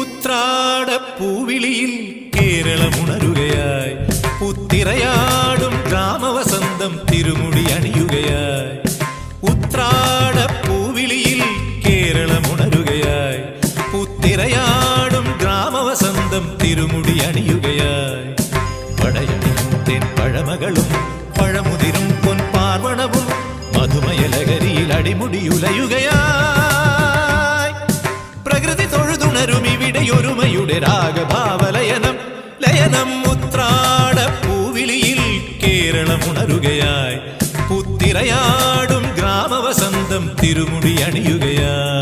ഉത്രാട പൂവിളിയിൽ കേരളമുണരുകയായി. പുത്തിറയാടും ഗ്രാമവസന്തം തിരുമുടി അണിയുകയായി. ഉത്രാട പൂവിളിയിൽ കേരളമുണരുകയായി. പുത്തിറയാടും ഗ്രാമവസന്തം തിരുമുടി അണിയുകയായി. പടയണിയും then പഴമകളും പഴമുതിരും പൊൻ പാർവണവും മധുമയലകരിയിൽ അടിമുടിയുലയുകയായി ഒരുമയുടെ രാഗഭാവലയനം. ലയനം ഉത്രാട പൂവിളിയിൽ കേരളമുണരുകയായി. പുത്തിരയാടും ഗ്രാമവസന്തം തിരുമുടി അണിയുകയായി.